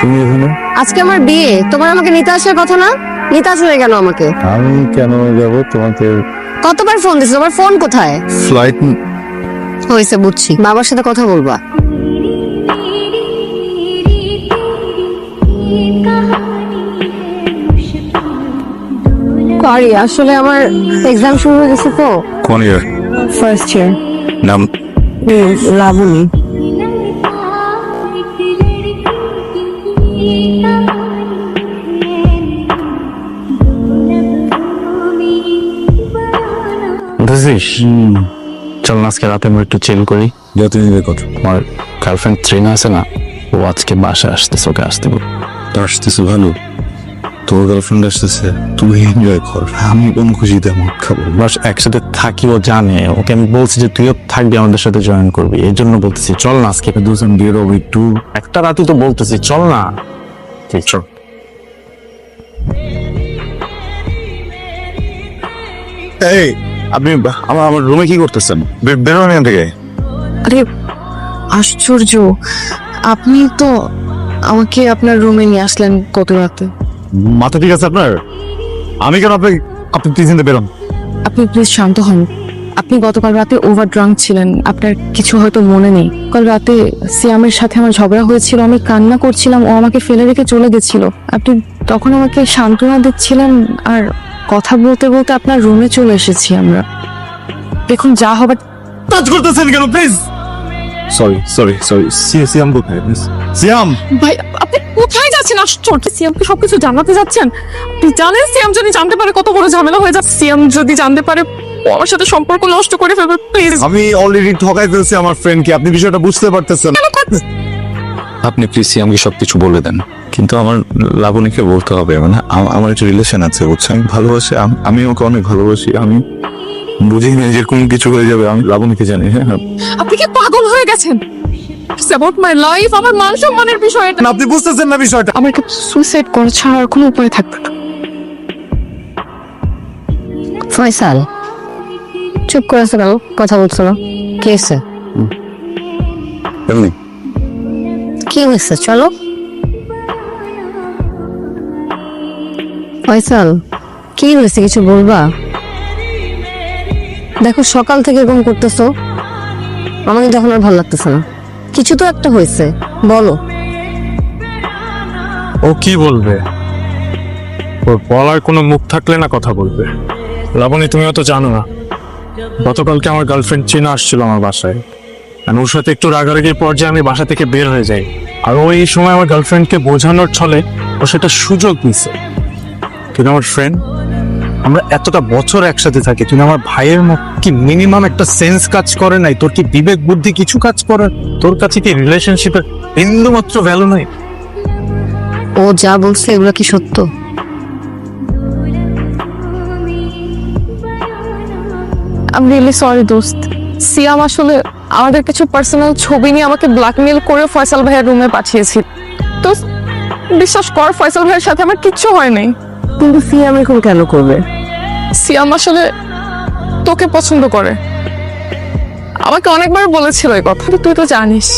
তুমি এখানে? আজকে আমার বিয়ে। তোমার আমাকে নিতে আসার কথা না? নিতে আসবে কেন আমাকে। আমি কেন যাব? তোমাকে কতবার ফোন দিছো তোমার ফোন কোথায়? ফ্লাইট হয়েছে বুঝছি। বাবার সাথে কথা বলবা। সরি আসলে আমার এক্সাম শুরু হয়ে গেছে তো। কোন ইয়ার ফার্স্ট ইয়ার নাম? লাবণী বুঝছিস চল না আজকে রাতে আমরা একটু চিল করি। যত নিবে কত আমার গার্লফ্রেন্ড ট্রেনা আছে না ও আজকে বাসায় আসতেছে ওকে আসতে বল। তোর আসতেছে ভালো। তোর গার্লফ্রেন্ড আসতেছে তুই এনজয় কর। আমি কোন খুশিতে আমার খাব? বাস একসাথে থাকি ও জানে। ওকে আমি বলছি যে তুইও থাকবি আমাদের সাথে জয়েন করবি। এই জন্য বলতেছি চল না আজকে। দুজন বেরোবো একটু। একটা রাতই তো বলতেছি চল না। ঠিক। চল। এই আপনি আমার আমার রুমে কি করতেছেন? বেরোন এখান থেকে। আরে আশ্চর্য। আপনি তো আমাকে আপনার রুমে নিয়ে আসলেন কত রাতে। মাথা ঠিক আছে আপনার? আমি কেন আপনি আপনি তিনজনে বেরোন আপনি প্লিজ শান্ত হন। আপনি গতকাল রাতে ওভার ড্রাঙ্ক ছিলেন। আপনার কিছু হয়তো মনে নেই। কাল রাতে সিয়ামের সাথে আমার ঝগড়া হয়েছিল। আমি কান্না করছিলাম। ও আমাকে ফেলে রেখে চলে গেছিল। আপনি তখন আমাকে সান্ত্বনা দিচ্ছিলেন আর কথা বলতে বলতে আপনার রুমে চলে এসেছি আমরা। দেখুন যা হবার টাচ করতেছেন কেন please sorry sorry sorry Siam কোথায় সিয়াম ভাই আপনি কোথায় যাচ্ছেন? আশ্চর্য সিএমকে সবকিছু জানাতে যাচ্ছেন? আপনি জানেন সিএম যদি জানতে পারে কত বড় ঝামেলা হয়ে যাচ্ছে? সিএম যদি জানতে পারে ও আমার সাথে সম্পর্ক নষ্ট করে ফেলবে প্লিজ আমি অলরেডি ঠকাই ফেলছি আমার ফ্রেন্ডকে আপনি বিষয়টা বুঝতে পারতেছেন। আপনি প্লিজ সিয়ামকে সবকিছু বলে দেন। কিন্তু আমার লাবণীকে বলতে হবে মানে আমার একটা রিলেশন আছে বুঝছে? আমি ভালোবাসি আমি ওকে অনেক ভালোবাসি আমি বুঝি না যে কোন কিছু হয়ে যাবে আমি লাবণীকে জানি হ্যাঁ আপনি কি পাগল হয়ে গেছেন? অ্যাবাউট মাই লাইফ আমার মান সম্মানের বিষয় এটা আপনি বুঝতেছেন না বিষয়টা। আমার কি সুইসাইড করা ছাড়া আর কোনো উপায় থাকবে না। ফয়সাল চুপ করে আছো কেন? কথা বলছো না। কে হয়েছে? এমনি। কি হয়েছে? চলো। ফয়সাল, কি হয়েছে? কিছু বলবা? দেখো, সকাল থেকে এরকম করতেছো। আমাকে যখন আর ভালো লাগতেছে না। কিছু তো একটা হয়েছে। বলো। ও কি বলবে? ওর বলার কোনো মুখ থাকলে না কথা বলবে। লাবণী, তুমিও তো জানো না। গতকালকে আমার গার্লফ্রেন্ড চেনা আসছিল আমার বাসায়। আর ওর সাথে একটু রাগারাগির পর্যায়ে আমি বাসা থেকে বের হয়ে যাই। আর ও এই সময় আমার গার্লফ্রেন্ডকে বোঝানোর ছলে ও সেটা সুযোগ নিছে কিন্তু আমার ফ্রেন্ড আমরা এতটা বছর একসাথে থাকি তুই আমার ভাইয়ের মত কি মিনিমাম একটা সেন্স কাজ করে নাই? তোর কি বিবেক বুদ্ধি কিছু কাজ করে? তোর কাছে কি রিলেশনশিপের বিন্দু মাত্র ভ্যালু নাই? ও যা বলছে এগুলো কি সত্য? আম রিয়েলি সরি দোস্ত। সিয়াম আসলে আমাদের কিছু পার্সোনাল ছবি নিয়ে আমাকে ব্ল্যাকমেল করে ফয়সাল ভাইয়ের রুমে পাঠিয়েছিল। তো বিশ্বাস কর ফয়সাল ভাইয়ের সাথে আমার কিচ্ছু হয় নাই। কিন্তু সিয়াম এখন কেন করবে? সিয়াম আসলে তোকে পছন্দ করে। আমাকে অনেকবার বলেছিল এই কথা তুই তো জানিস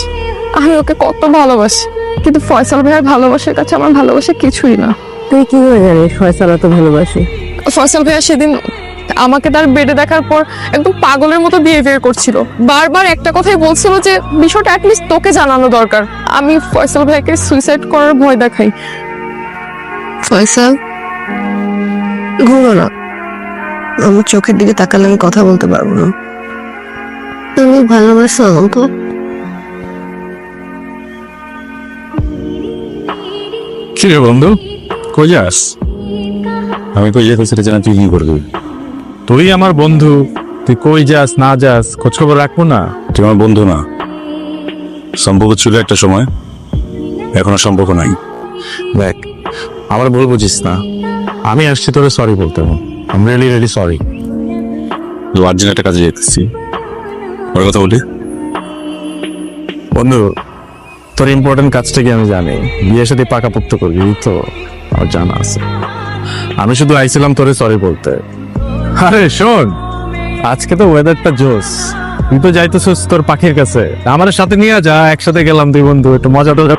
আমি ওকে কত ভালোবাসি। কিন্তু ফয়সাল ভাইয়ের ভালোবাসার কাছে আমার ভালোবাসা কিছুই না। তুই কি করে জানিস ফয়সাল তো ভালোবাসি? ফয়সাল ভাইয়া সেদিন আমাকে তার বেডে দেখার পর একদম পাগলের মতো বিহেভিয়ার করছিল। বারবার একটা কথাই বলছিল যে বিষয়টা অ্যাটলিস্ট তোকে জানানো দরকার। আমি ফয়সাল ভাইকে সুইসাইড করার ভয় দেখাই। ফয়সাল? ঘুরো না। আমার চোখের দিকে তাকালে আমি কথা বলতে পারব না। তুমি ভালোবাসো আমাকে কি রে বন্ধু? কই যাস? আমি কই যেতে সেটা জানা তুই কি করবি? তুই আমার বন্ধু। তুই কই যাস না যাস খোঁজ খবর রাখব না? তুই আমার বন্ধু না। সম্পর্ক ছিল একটা সময় এখন আর সম্পর্ক নাই। দেখ আমার ভুল বুঝিস না। আমি আসছি তোরে সরি বলতে I'm really really sorry urgent একটা কাজে যেতেছি। ওর কথা বলি? বন্ধু তোর ইম্পর্টেন্ট কাজটা কি আমি জানি। বিয়ের সাথে পাকাপোক্ত করবি তো। আমার জানা আছে। আমি শুধু আইছিলাম তোরে সরি বলতে। আরে শোন। আজকে তো ওয়েদারটা জোস তুই তো যাইতেছিস তোর পাখির কাছে। আমার সাথে নিয়ে যা একসাথে গেলাম দুই বন্ধু একটু মজা টজা।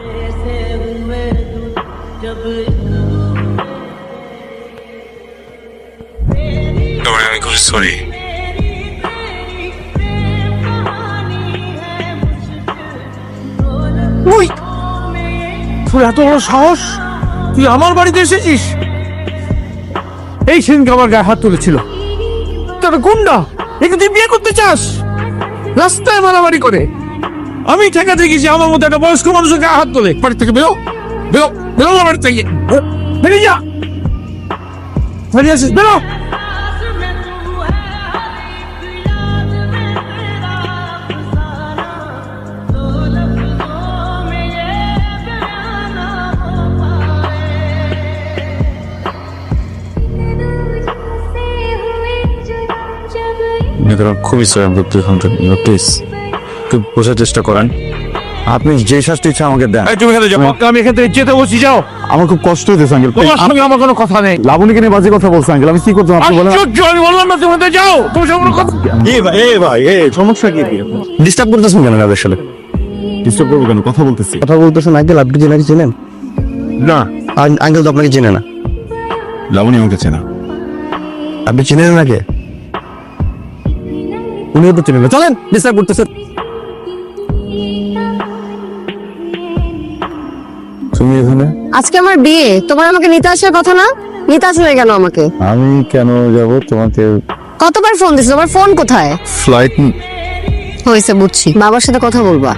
এত বড় সাহস? তুই আমার বাড়িতে এসেছিস? এই সিনকে আমার গায়ে হাত তুলেছিল। তোর গুন্ডা। একে তুই বিয়ে করতে চাস? রাস্তায় মারামারি করে। আমি ঠেকাতে গেছি আমার মতো একটা বয়স্ক মানুষের গায়ে হাত তোলে বাড়ি থেকে বেরো বেরো বেরো আমার থেকে বেরিয়ে যা। বেরিয়ে আসিস, বেরো। মেয়েদের খুবই সরি আমি প্লিজ একটু বোঝার চেষ্টা করেন। আপনি যে শাস্তি ইচ্ছা আমাকে দেন। এই তুমি এখানে যাও। আমি এখান থেকে যেতে বসি যাও। আমার খুব কষ্ট হইতেছে আঙ্কেল। তোমার সঙ্গে আমার কোনো কথা নেই। লাবণীকে নিয়ে বাজে কথা বলছে আঙ্কেল? আমি কি করতাম আপনি বলেন। আমি বললাম না তুমি যাও। তোমার সঙ্গে কথা এ ভাই এ ভাই এ সমস্যা কি? ডিস্টার্ব করতেছেন কেন কাদের আসলে ডিস্টার্ব করব কেন? কথা বলতেছি। কথা বলতেছেন আঙ্কেল আপনি কি নাকি চেনেন? না। আঙ্কেল তো আপনাকে চেনে না। লাবণী আমাকে চেনা আপনি চেনেন নাকি? উনিও তো চেনেন না। চলেন ডিস্টার্ব করতেছেন তুমি এখানে? আজকে আমার বিয়ে। তোমার আমাকে নিতে আসার কথা না? নিতে আসলে কেন আমাকে? আমি কেন যাব? তোমাকে কতবার ফোন দিছো তোমার ফোন কোথায়? ফ্লাইট হয়েছে বুঝছি। বাবার সাথে কথা বলবা।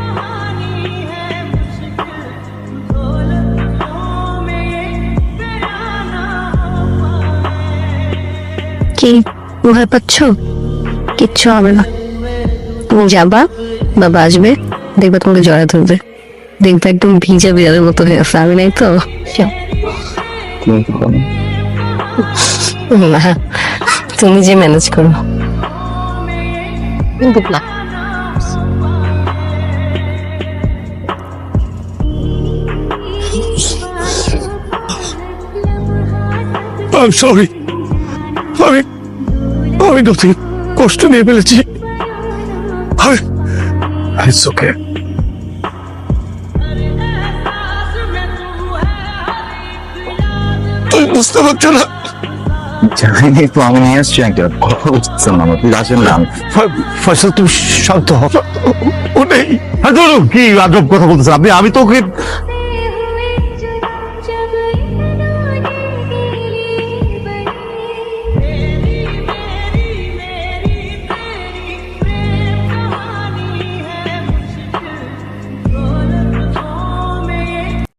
কি? ভয় পাচ্ছ? কিচ্ছু হবে না। তুমি যাবা, বাবা আসবে, দেখবে তোমাকে জড়া ধরবে। দেখবে একদম ভিজা বিড়ালের মতো হয়ে আছে। আমি নাই তো না তুমি যে ম্যানেজ করো। না। আমি সরি আমি আমি নতুন কষ্ট নিয়ে ফেলেছি। আমি ইটস ওকে তুমি বুঝতে পারছ না। জানি তো আমি নিয়ে আসছি আঙ্কেল কথা বুঝতেছেন না প্লিজ আসেন না। ফয়সাল তুমি শান্ত নেই। হ্যাঁ কি আজব কথা বলতেছেন আপনি? আমি তো ওকে